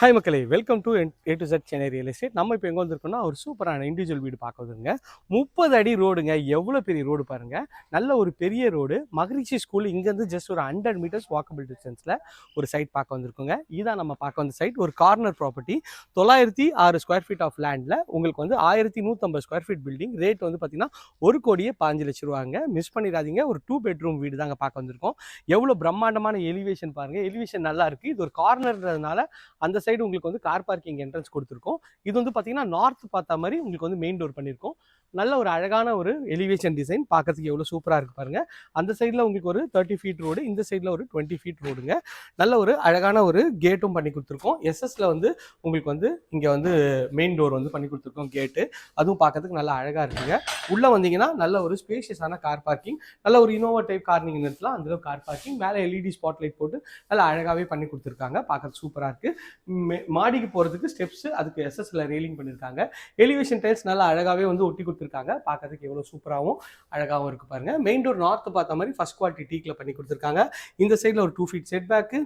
Hi மக்களே welcome to A to Z Chennai real estate நம்ம இப்போ எங்கே வந்திருக்கோம்னா ஒரு சூப்பரான இண்டிவிஜுவல் வீடு பார்க்க வந்துருங்க முப்பது அடி ரோடுங்க எவ்வளோ பெரிய ரோடு பாருங்கள் நல்ல ஒரு பெரிய ரோடு. மகிழ்ச்சி ஸ்கூல் இங்கேருந்து ஜஸ்ட் ஒரு ஹண்ட்ரட் மீட்டர்ஸ் வாக்கபிள் டிஸ்டன்ஸில் ஒரு சைட் பார்க்க வந்திருக்கோங்க. இதான் நம்ம பார்க்க வந்த சைட் ஒரு கார்னர் ப்ராப்பர்ட்டி தொள்ளாயிரத்தி ஆறு ஸ்கொயர் ஃபீட் ஆஃப் லேண்டில் உங்களுக்கு வந்து ஆயிரத்தி நூற்றம்பது ஸ்கொயர் ஃபீட் பில்டிங் ரேட் வந்து பார்த்தீங்கன்னா ஒரு கோடியே பாஞ்சு லட்ச ரூபாங்க. மிஸ் பண்ணிடாதீங்க. ஒரு டூ பெட்ரூம் வீடு தாங்க பார்க்க வந்திருக்கோம். எவ்வளோ பிரம்மாண்டமான எலிவேஷன் பாருங்கள் எலிவேஷன் நல்லா இருக்குது இது ஒரு கார்னர்ன்றதுனால அந்த சைடு உங்களுக்கு வந்து கார் பார்க்கிங் என்ட்ரன்ஸ் கொடுத்துருக்கோம். இது வந்து பார்த்தீங்கன்னா நார்த் பார்த்தா மாதிரி உங்களுக்கு வந்து மெயின் டோர் பண்ணியிருக்கோம் நல்ல ஒரு அழகான ஒரு எலிவேஷன் டிசைன் பார்க்கறதுக்கு எவ்வளோ சூப்பராக இருக்கு பாருங்க. அந்த சைடில் உங்களுக்கு ஒரு தேர்ட்டி ஃபீட் ரோடு இந்த சைடில் ஒரு டுவெண்ட்டி ஃபீட் ரோடுங்க நல்ல ஒரு அழகான ஒரு கேட்டும் பண்ணி கொடுத்துருக்கோம். எஸ்எஸ்ல வந்து உங்களுக்கு வந்து இங்கே வந்து மெயின் டோர் வந்து பண்ணி கொடுத்துருக்கோம் கேட்டு அதுவும் பார்க்கறதுக்கு நல்லா அழகாக இருக்குங்க. உள்ளே வந்தீங்கன்னா நல்ல ஒரு ஸ்பேஷியஸான கார் பார்க்கிங் நல்ல ஒரு இனோவா டைப் கார் நீங்கள் நிறுத்தலாம். அந்த கார் பார்க்கிங் மேலே எல்இடி ஸ்பாட் லைட் போட்டு நல்லா அழகாகவே பண்ணி கொடுத்துருக்காங்க. பார்க்கறதுக்கு சூப்பராக இருக்குது மாடிக்கு போகிறதுக்கு ஸ்டெப்ஸ் அதுக்கு எஸ்எஸ்ல ரெயிலிங் பண்ணியிருக்காங்க எலிவேஷன் டைல்ஸ் நல்லா அழகாகவே வந்து ஒட்டி கொடுத்துருக்காங்க. பார்க்கறதுக்கு எவ்வளோ சூப்பராகவும் அழகாகவும் இருக்கு பாருங்க. மெயின் டோர் நார்த் பார்த்த மாதிரி ஃபர்ஸ்ட் குவாலிட்டி டீக்கில் பண்ணி கொடுத்துருக்காங்க. இந்த சைடில் ஒரு two feet set bag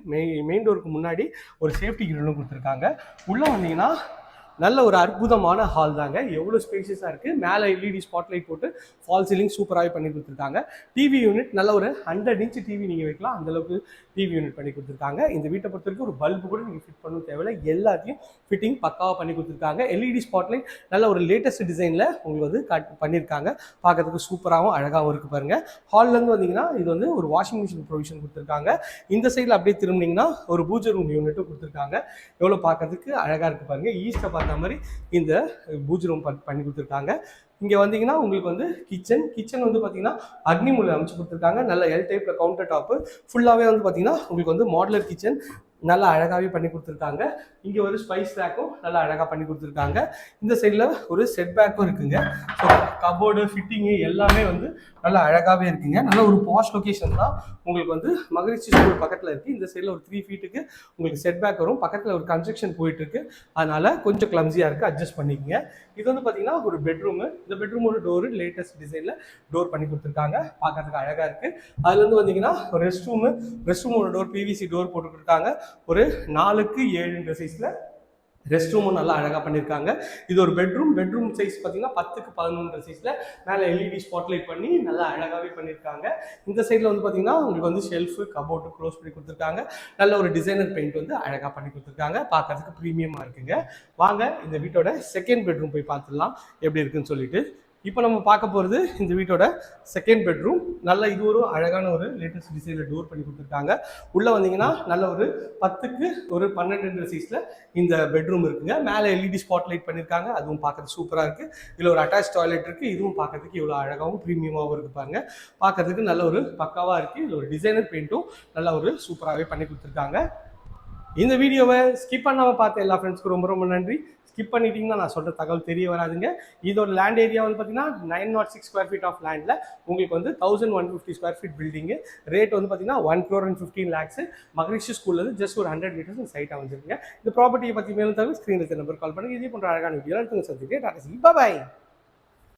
main டோருக்கு முன்னாடி ஒரு சேஃப்டி கிரில்லும் கொடுத்துருக்காங்க. உள்ளே வந்தீங்கன்னா நல்ல ஒரு அற்புதமான ஹால் தாங்க. எவ்வளோ ஸ்பேசியஸாக இருக்குது மேலே எல்இடி ஸ்பாட்லைட் போட்டு ஃபால் சீலிங் சூப்பராகவே பண்ணி கொடுத்துருக்காங்க. டிவி யூனிட் நல்ல ஒரு ஹண்ட்ரட் இன்ச் டிவி நீங்கள் வைக்கலாம். அந்தளவுக்கு டிவி யூனிட் பண்ணி கொடுத்துருக்காங்க. இந்த வீட்டை பொறுத்த வரைக்கும் ஒரு பல்பு கூட நீங்கள் ஃபிட் பண்ண தேவையில்லை. எல்லாத்தையும் ஃபிட்டிங் பக்காவாக பண்ணி கொடுத்துருக்காங்க. எல்இடி ஸ்பாட்லைட் நல்ல ஒரு லேட்டஸ்ட் டிசைனில் உங்களுக்கு வந்து கட் பண்ணியிருக்காங்க பார்க்கறதுக்கு சூப்பராகவும் அழகாகவும் இருக்குது பாருங்கள் ஹால்லேருந்து வந்தீங்கன்னா இது வந்து ஒரு வாஷிங் மிஷின் ப்ரொவிஷன் கொடுத்துருக்காங்க. இந்த சைடில் அப்படியே திரும்பினீங்கன்னா ஒரு பூஜை ரூம் யூனிட்டும் கொடுத்துருக்காங்க. எவ்வளோ பார்க்கறதுக்கு அழகாக இருக்குது பாருங்கள் ஈஸ்ட்டை பார்த்தா மாதிரி இந்த பூஜ் ரூம் பண்ணி கொடுத்துருக்காங்க. இங்கே வந்தீங்கன்னா உங்களுக்கு வந்து கிச்சன் கிச்சன் வந்து பார்த்தீங்கன்னா அக்னி மூலம் அமைச்சு கொடுத்துருக்காங்க. நல்ல எல் டைப்பில் கவுண்டர் டாப்பு ஃபுல்லாகவே வந்து பார்த்தீங்கன்னா உங்களுக்கு வந்து மாடலர் கிச்சன் நல்லா அழகாகவே பண்ணி கொடுத்துருக்காங்க. இங்கே ஒரு ஸ்பைஸ் ரேக்கும் நல்லா அழகாக பண்ணி கொடுத்துருக்காங்க. இந்த சைடில் ஒரு செட் பேக்கும் இருக்குங்க. ஸோ கபோர்டு ஃபிட்டிங்கு எல்லாமே வந்து நல்லா அழகாகவே இருக்குங்க. நல்ல ஒரு பாஷ் லொக்கேஷன் தான் உங்களுக்கு வந்து மகிழ்ச்சி ஸ்கூல் பக்கத்தில் இருக்குது இந்த சைடில் ஒரு த்ரீ ஃபீட்டுக்கு உங்களுக்கு செட் பேக் வரும். பக்கத்தில் ஒரு கன்ஸ்ட்ரக்ஷன் போயிட்டு அதனால் கொஞ்சம் கிளம்ஸியாக இருக்குது அட்ஜஸ்ட் பண்ணிக்கங்க. இது வந்து பார்த்தீங்கன்னா ஒரு பெட்ரூமு இந்த பெட்ரூமோட டோரு லேட்டஸ்ட் டிசைனில் டோர் பண்ணி கொடுத்துருக்காங்க. பார்க்கறதுக்கு அழகாக இருக்குது அதுலேருந்து வந்தீங்கன்னா ஒரு ரெஸ்ட் ரூமு ரெஸ்ட் ரூமோட டோர் பிவிசி டோர் போட்டு ஒரு நாலுக்கு ஏழுன்ற சைஸில் ரெஸ்ட் ரூமும் நல்லா அழகாக பண்ணியிருக்காங்க இது ஒரு பெட்ரூம் பெட்ரூம் சைஸ் பார்த்தீங்கன்னா பத்துக்கு பதினொன்று சைஸில் மேலே எல்இடி ஸ்பாட்லைட் பண்ணி நல்லா அழகாகவே பண்ணியிருக்காங்க இந்த சைடில் வந்து பார்த்தீங்கன்னா உங்களுக்கு வந்து ஷெல்ஃபு கபோர்டு க்ளோஸ் பண்ணி கொடுத்துருக்காங்க. நல்ல ஒரு டிசைனர் பெயிண்ட் வந்து அழகாக பண்ணி கொடுத்துருக்காங்க. பார்க்கறதுக்கு ப்ரீமியமாக இருக்குங்க. வாங்க இந்த வீட்டோட செகண்ட் பெட்ரூம் போய் பார்த்துடலாம் எப்படி இருக்குன்னு சொல்லிட்டு இப்போ நம்ம பார்க்க போகிறது இந்த வீட்டோட செகண்ட் பெட்ரூம் நல்ல இது ஒரு அழகான ஒரு லேட்டஸ்ட் டிசைனில் டோர் பண்ணி கொடுத்துருக்காங்க. உள்ளே வந்தீங்கன்னா நல்ல ஒரு பத்துக்கு ஒரு பன்னெண்டு சைஸில் இந்த பெட்ரூம் இருக்குங்க. மேலே எல்இடி ஸ்பாட் லைட் பண்ணியிருக்காங்க அதுவும் பார்க்கறது சூப்பராக இருக்குது இதில் ஒரு அட்டாச் டாய்லெட் இருக்குது இதுவும் பார்க்கறதுக்கு இவ்வளோ அழகாகவும் ப்ரீமியமாகவும் இருக்குது பாருங்க. பார்க்கறதுக்கு நல்ல ஒரு பக்காவாக இருக்குது இதில் ஒரு டிசைனர் பெயிண்ட்டும் நல்ல ஒரு சூப்பராகவே பண்ணி கொடுத்துருக்காங்க. இந்த வீடியோவை ஸ்கிப் பண்ணாமல் பார்த்த எல்லா ஃப்ரெண்ட்ஸ்க்கும் ரொம்ப ரொம்ப நன்றி. ஸ்கிப் பண்ணிட்டீங்கன்னா நான் சொல்கிற தகவல் தெரிய வராதுங்க. இதோட லேண்ட் ஏரியா வந்து பார்த்தீங்கன்னா nine naught six square feet of லேண்டில் உங்களுக்கு வந்து thousand one fifty square feet building rate வந்து பார்த்தீங்கன்னா one crore and fifteen lakhs Maharishi ஸ்கூல்லேருந்து ஜஸ்ட் ஒரு ஹண்ட்ரட் மீட்டர்ஸ் சைட்டாக வந்துருங்க இந்த ப்ராப்பர்ட்டியை பற்றி மேலும் தவிர ஸ்க்ரீனில் நம்பர் கால் பண்ணுங்கள் இதே போன்ற அழகான வீடியோ எடுத்து சந்திக்கிறேன். டாடா பாய்